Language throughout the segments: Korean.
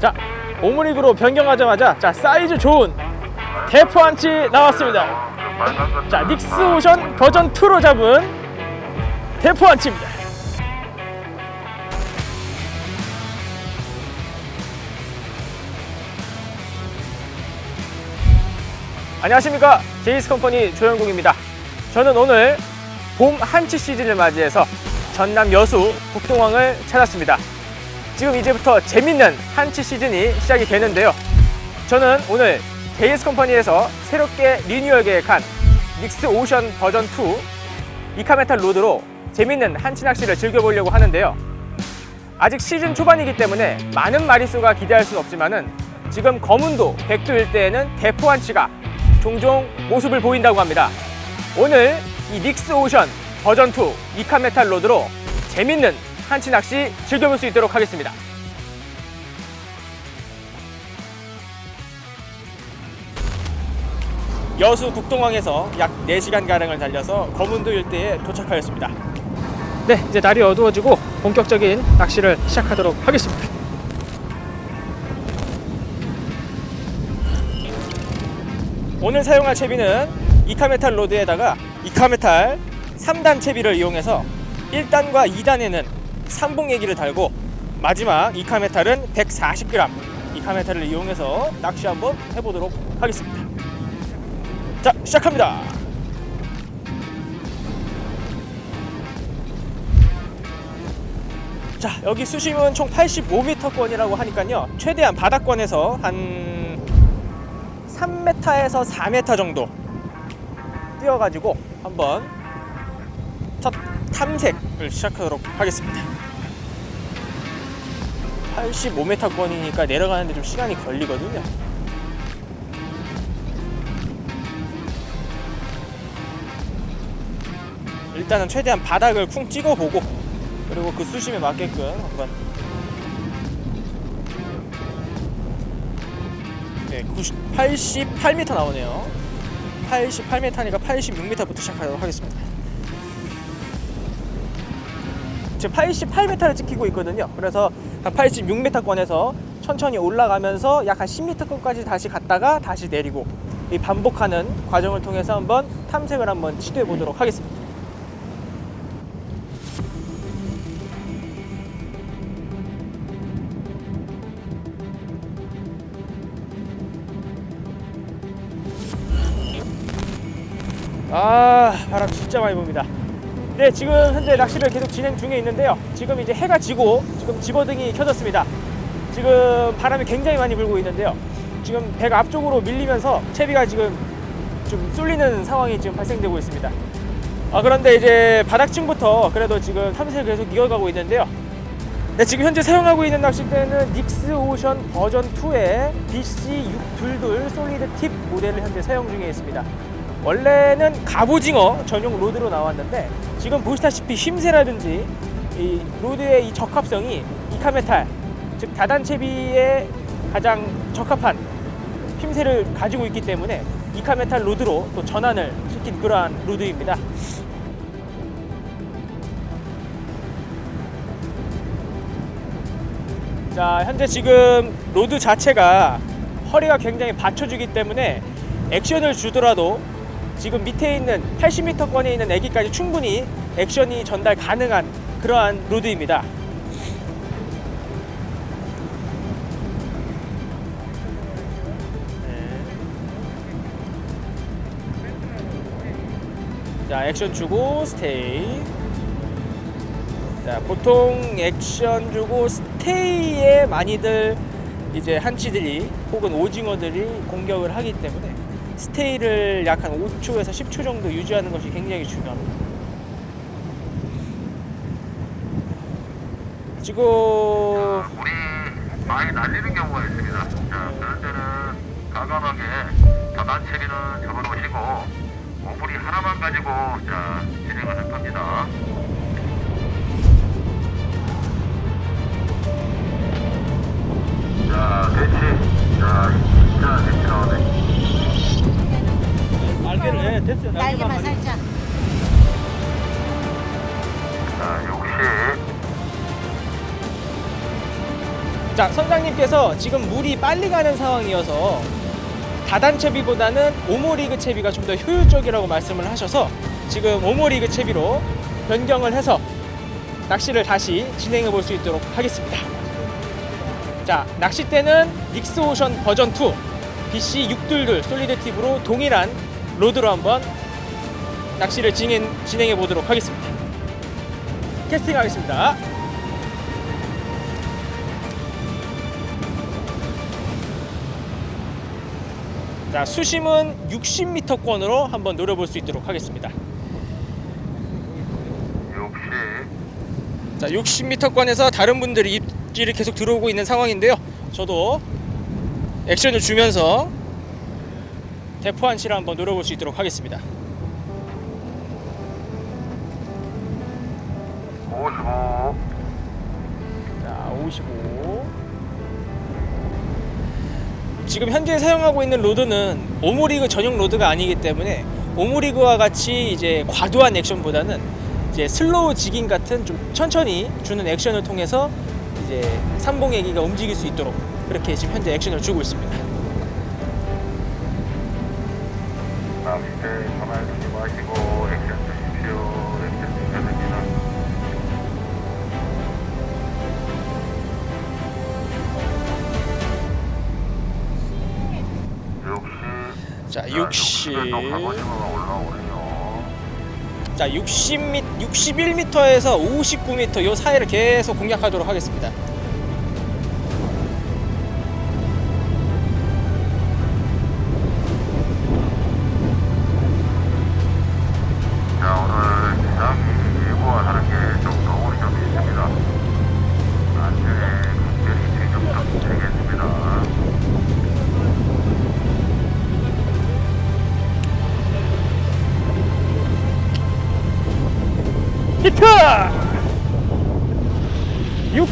자, 오므릭으로 변경하자마자 자 사이즈 좋은 대포 한치 나왔습니다. 자, 닉스 오션 버전 2로 잡은 대포 한치입니다. 안녕하십니까 제이스 컴퍼니 조영국입니다. 저는 오늘 봄 한치 시즌을 맞이해서 전남 여수 북동항을 찾았습니다. 지금 이제부터 재밌는 한치 시즌이 시작이 되는데요. 저는 오늘 제이스 컴퍼니에서 새롭게 리뉴얼 계획한 닉스 오션 버전 2 이카메탈 로드로 재밌는 한치 낚시를 즐겨보려고 하는데요. 아직 시즌 초반이기 때문에 많은 마리수가 기대할 수는 없지만은 지금 검은도 백두 일대에는 대포 한치가 종종 모습을 보인다고 합니다. 오늘 이 닉스 오션 버전 2 이카메탈 로드로 재밌는 한치 낚시 즐겨볼 수 있도록 하겠습니다. 여수 국동항에서 약 4시간 가량을 달려서 검은도 일대에 도착하였습니다. 네, 이제 날이 어두워지고 본격적인 낚시를 시작하도록 하겠습니다. 오늘 사용할 채비는 이카메탈 로드에다가 이카메탈 3단 채비를 이용해서 1단과 2단에는 삼봉예기를 달고 마지막 이카메탈은 140g 이카메탈을 이용해서 낚시 한번 해보도록 하겠습니다. 자, 시작합니다. 자, 여기 수심은 총 85m권이라고 하니까요. 최대한 바닥권에서 한 3m에서 4m 정도 뛰어가지고 한번 첫 탐색을 시작하도록 하겠습니다. 85m권이니까 내려가는데 좀 시간이 걸리거든요. 일단은 최대한 바닥을 쿵 찍어보고 그리고 그 수심에 맞게끔 한번 네, 90, 88m 나오네요. 88m니까 86m부터 시작하도록 하겠습니다. 지금 88m를 찍히고 있거든요. 그래서 한 86m권에서 천천히 올라가면서 약 한 10m권까지 다시 갔다가 다시 내리고 이 반복하는 과정을 통해서 한번 탐색을 한번 시도해 보도록 하겠습니다. 아 바람 진짜 많이 붑니다 네 지금 현재 낚시를 계속 진행 중에 있는데요. 지금 이제 해가 지고 지금 집어등이 켜졌습니다. 지금 바람이 굉장히 많이 불고 있는데요. 지금 배가 앞쪽으로 밀리면서 채비가 지금 좀 쏠리는 상황이 지금 발생되고 있습니다. 아 그런데 이제 바닥층부터 그래도 지금 탐색을 계속 이어가고 있는데요. 네, 지금 현재 사용하고 있는 낚싯대는 닉스 오션 버전 2의 BC622 솔리드 팁 모델을 현재 사용 중에 있습니다. 원래는 갑오징어 전용 로드로 나왔는데 지금 보시다시피 힘새라든지 이 로드의 이 적합성이 이카메탈 즉 다단 채비에 가장 적합한 힘새를 가지고 있기 때문에 이카메탈 로드로 또 전환을 시킨 그러한 로드입니다. 자, 현재 지금 로드 자체가 허리가 굉장히 받쳐주기 때문에 액션을 주더라도 지금 밑에 있는 80m권에 있는 애기까지 충분히 액션이 전달 가능한 그러한 로드입니다. 네. 자, 액션 주고 스테이. 자, 보통 액션 주고 스테이에 많이들 이제 한치들이 혹은 오징어들이 공격을 하기 때문에 스테이를 약 한 5초에서 10초 정도 유지하는 것이 굉장히 중요합니다. 지금 물이 많이 날리는 경우가 있습니다. 자, 그럴 때는 과감하게 채비는 접어놓으시고 오물이 하나만 가지고 자 진행을 할 겁니다. 선장님께서 지금 물이 빨리 가는 상황이어서 다단 채비보다는 오모리그 채비가 좀 더 효율적이라고 말씀을 하셔서 지금 오모리그 채비로 변경을 해서 낚시를 다시 진행해 볼 수 있도록 하겠습니다. 자, 낚싯대는 닉스오션 버전 2 BC 622 솔리드 팁으로 동일한 로드로 한번 낚시를 진행, 진행해 보도록 하겠습니다. 캐스팅 하겠습니다. 자, 수심은 60m권으로 한번 노려볼 수 있도록 하겠습니다. 60 자, 60m권에서 다른 분들이 입질이 계속 들어오고 있는 상황인데요. 저도 액션을 주면서 대포 한치를 한번 노려볼 수 있도록 하겠습니다. 55 자, 55. 지금 현재 사용하고 있는 로드는 오모리그 전용 로드가 아니기 때문에 오모리그와 같이 이제 과도한 액션보다는 이제 슬로우 지깅 같은 좀 천천히 주는 액션을 통해서 이제 삼봉 애기가 움직일 수 있도록 그렇게 지금 현재 액션을 주고 있습니다. 낚싯대 가만히 두지 마시고 자, 자, 60. 60에도 갑오징어가 올라오네요 자, 60m, 61m에서 59m 요 사이를 계속 공략하도록 하겠습니다.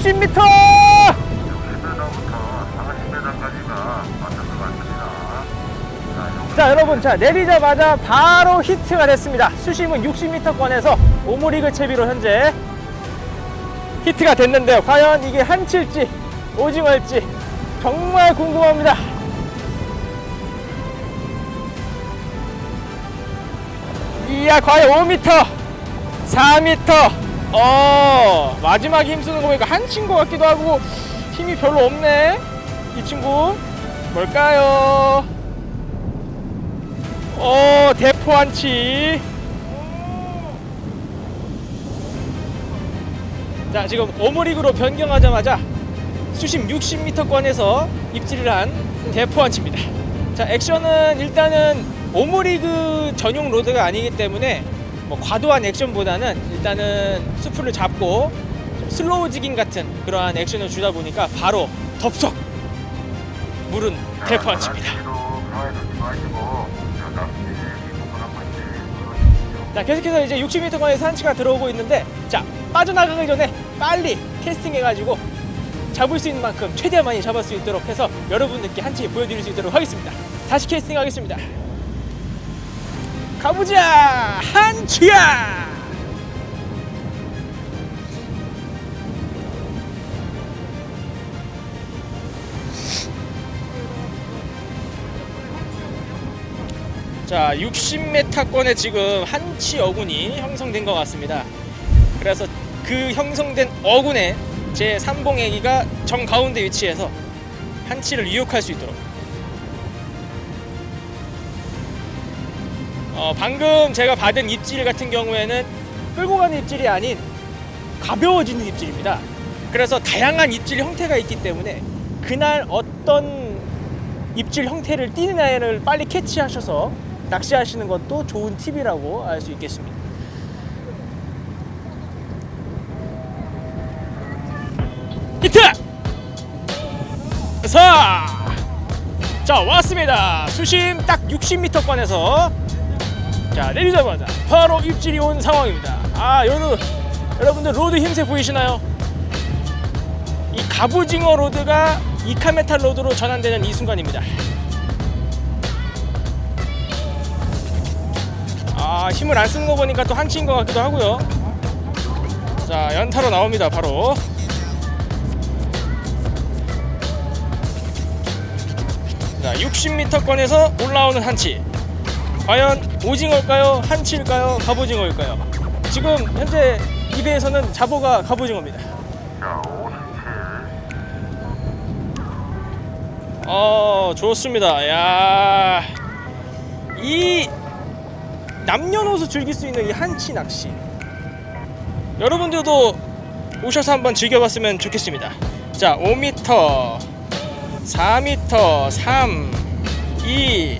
60m! 60m부터 40m까지가 맞는 것 같습니다. 자, 여러분 자 내리자마자 바로 히트가 됐습니다 수심은 60m권에서 오모리그 채비로 현재 히트가 됐는데요 과연 이게 한치일지 오징어일지 정말 궁금합니다 이야 과연 5m 4m 어 마지막에 힘쓰는 거 보니까 한치인 것 같기도 하고 힘이 별로 없네. 이 친구. 뭘까요? 어 대포 한치. 자 지금 오모리그로 변경하자마자 수심 60m권에서 입질을 한 대포 한치입니다. 자 액션은 일단은 오모리그 전용 로드가 아니기 때문에 뭐 과도한 액션보다는 일단은 수풀을 잡고 좀 슬로우 지깅 같은 그러한 액션을 주다 보니까 바로 덥석 물은 대포 한치입니다 낚시도 가만히 두지 마시고 저 낚시 이동을 한번 이제 눌러주십시오. 자 계속해서 이제 60m권의 산치가 들어오고 있는데 자 빠져나가기 전에 빨리 캐스팅해가지고 잡을 수 있는 만큼 최대한 많이 잡을 수 있도록 해서 여러분들께 한치 보여드릴 수 있도록 하겠습니다 다시 캐스팅하겠습니다 가보자 한치야! 자 60m권에 지금 한치 어군이 형성된 것 같습니다. 그래서 그 형성된 어군에 제 3봉애기가 정가운데 위치해서 한치를 유혹할 수 있도록 어, 방금 제가 받은 입질 같은 경우에는 끌고 가는 입질이 아닌 가벼워지는 입질입니다 그래서 다양한 입질 형태가 있기 때문에 그날 어떤 입질 형태를 띠느냐를 빨리 캐치하셔서 낚시하시는 것도 좋은 팁이라고 알 수 있겠습니다. 히트! 자, 자 왔습니다. 수심 딱 60m권에서 자 내리자마자 바로 입질이 온 상황입니다. 아 여러분 여러분들 로드 힘세 보이시나요? 이 갑오징어 로드가 이카메탈 로드로 전환되는 이 순간입니다. 아 힘을 안 쓰는 거 보니까 또 한치인 것 같기도 하고요. 자 연타로 나옵니다 바로. 좋습니다. 60m권에서 올라오는 한치. 과연 오징어일까요? 한치일까요? 갑오징어일까요? 지금 현재 입에서는 자보가 갑오징어입니다. 자, 57. 어 좋습니다. 야, 이 남녀노소 즐길 수 있는 이 한치 낚시. 여러분들도 오셔서 한번 즐겨봤으면 좋겠습니다. 자, 5m, 4m, 3, 2,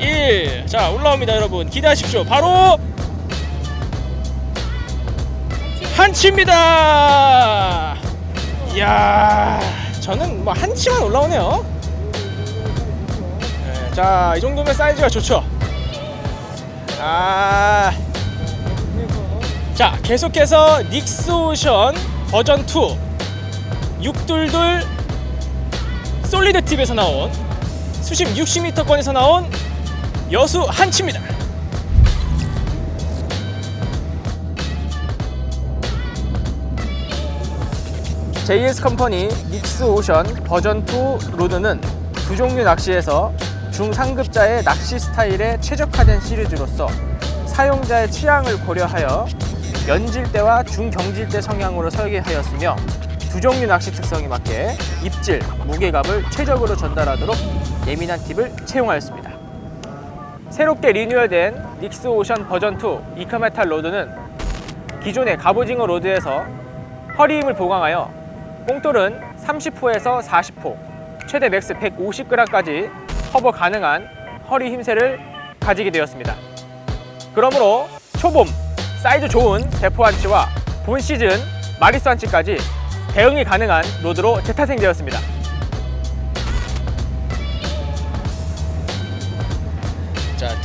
1. 자, 올라옵니다, 여러분. 기대하십시오. 바로 한치입니다. 이야, 저는 뭐 한치만 올라오네요. 네, 자, 이 정도면 사이즈가 좋죠. 아, 자, 계속해서 닉스 오션 버전 2 육둘둘 솔리드 팁에서 나온 수심 60m권에서 나온 여수 한치입니다. JS 컴퍼니 닉스 오션 버전 2 로드는 두 종류 낚시에서 중상급자의 낚시 스타일에 최적화된 시리즈로서 사용자의 취향을 고려하여 연질대와 중경질대 성향으로 설계하였으며 두 종류 낚시 특성에 맞게 입질, 무게감을 최적으로 전달하도록 예민한 팁을 채용하였습니다. 새롭게 리뉴얼된 닉스 오션 버전 2 이카메탈 로드는 기존의 갑오징어 로드에서 허리 힘을 보강하여 뽕돌은 30호에서 40호, 최대 맥스 150g까지 커버 가능한 허리 힘새를 가지게 되었습니다. 그러므로 초봄 사이즈 좋은 대포 한치와 본 시즌 마리스 한치까지 대응이 가능한 로드로 재탄생되었습니다.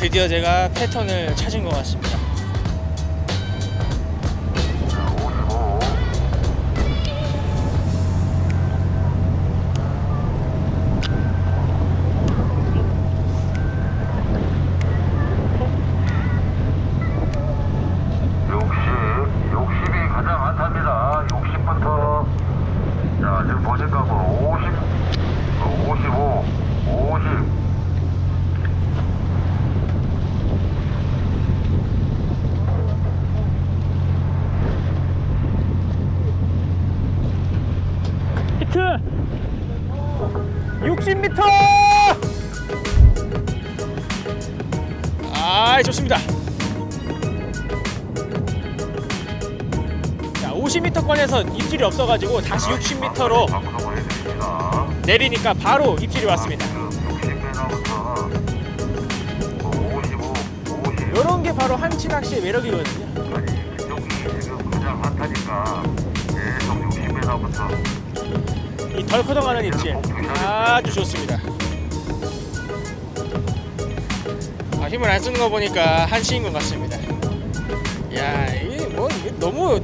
드디어 제가 패턴을 찾은 것 같습니다. 60m 아 좋습니다 자 50m권에서 입질이 없어가지고 다시 60m로 바꾸라고 해드립니다. 내리니까 바로 입질이 왔습니다 60m부터 55, 50. 이런 게 바로 한치 낚시의 매력이거든요 아니 그쪽이 지금 가장 핫하니까 계속 60m부터 이 덜커덩하는 입질. 아주 좋습니다. 아, 힘을 안 쓰는 거 보니까 한치인 것 같습니다. 야 이게 뭐 이게 너무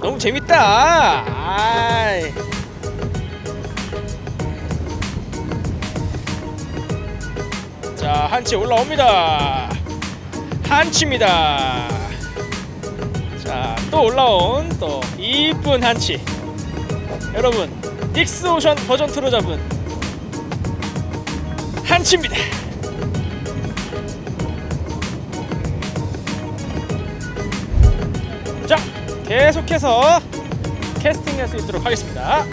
너무 재밌다. 아이. 자 한치 올라옵니다. 한치입니다. 자 또 올라온 또 이쁜 한치. 여러분 닉스 오션 버전 2로 잡은 한치입니다. 자, 계속해서 캐스팅할 수 있도록 하겠습니다.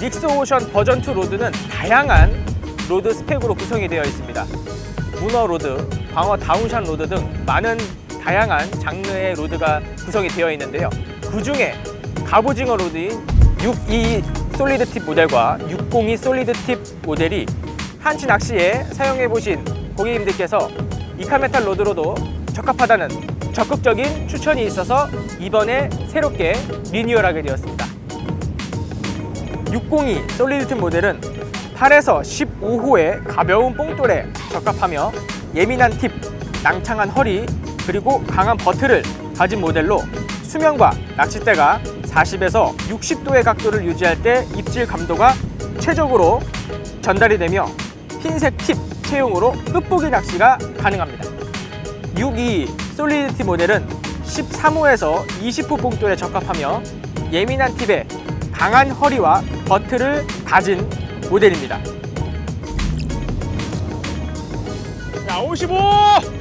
닉스 오션 버전 2 로드는 다양한 로드 스펙으로 구성이 되어 있습니다. 문어 로드, 광어 다운샷 로드 등 많은 다양한 장르의 로드가 구성이 되어 있는데요. 그 중에 갑오징어 로드인 62 솔리드 팁 모델과 602 솔리드 팁 모델이 한치 낚시에 사용해 보신 고객님들께서 이카메탈 로드로도 적합하다는 적극적인 추천이 있어서 이번에 새롭게 리뉴얼하게 되었습니다. 602 솔리드 팁 모델은 8에서 15호의 가벼운 뽕돌에 적합하며 예민한 팁, 낭창한 허리, 그리고 강한 버트를 가진 모델로 수면과 낚싯대가 40에서 60도의 각도를 유지할 때 입질 감도가 최적으로 전달이 되며 흰색 팁 채용으로 끝보기 낚시가 가능합니다. 62 솔리디티 모델은 13호에서 20호 뽕돌에 적합하며 예민한 팁에 강한 허리와 버트를 가진 모델입니다. 자, 55!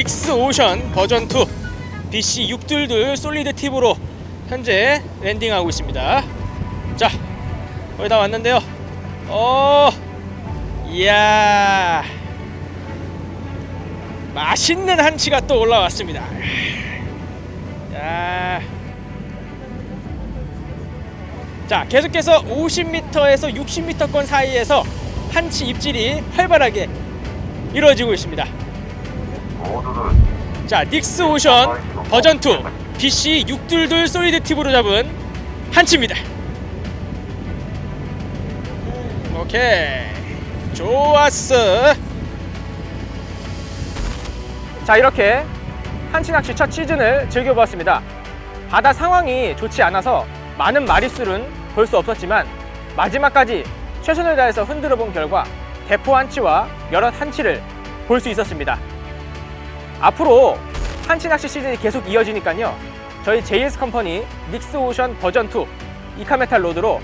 네, 닉스 오션 버전 2 BC 622 솔리드 팁으로 현재 랜딩하고 있습니다. 자, 거의 다 왔는데요. 어, 이야, 맛있는 한치가 또 올라왔습니다. 야. 자, 계속해서 50m에서 60m권 사이에서 한치 입질이 활발하게 이루어지고 있습니다. 자, 닉스 오션 버전 2 BC 622 솔리드 팁으로 잡은 한치입니다. 오케이. 좋았어. 자, 이렇게 한치 낚시 첫 시즌을 즐겨보았습니다. 바다 상황이 좋지 않아서 많은 마리수는 볼 수 없었지만 마지막까지 최선을 다해서 흔들어 본 결과 대포 한치와 여럿 한치를 볼 수 있었습니다. 앞으로 한치 낚시 시즌이 계속 이어지니까요. 저희 JS 컴퍼니 닉스 오션 버전 2 이카메탈 로드로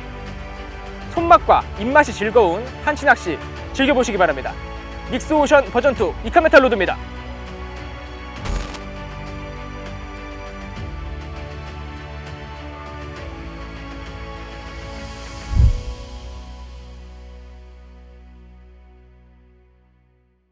손맛과 입맛이 즐거운 한치 낚시 즐겨보시기 바랍니다. 닉스 오션 버전 2 이카메탈 로드입니다.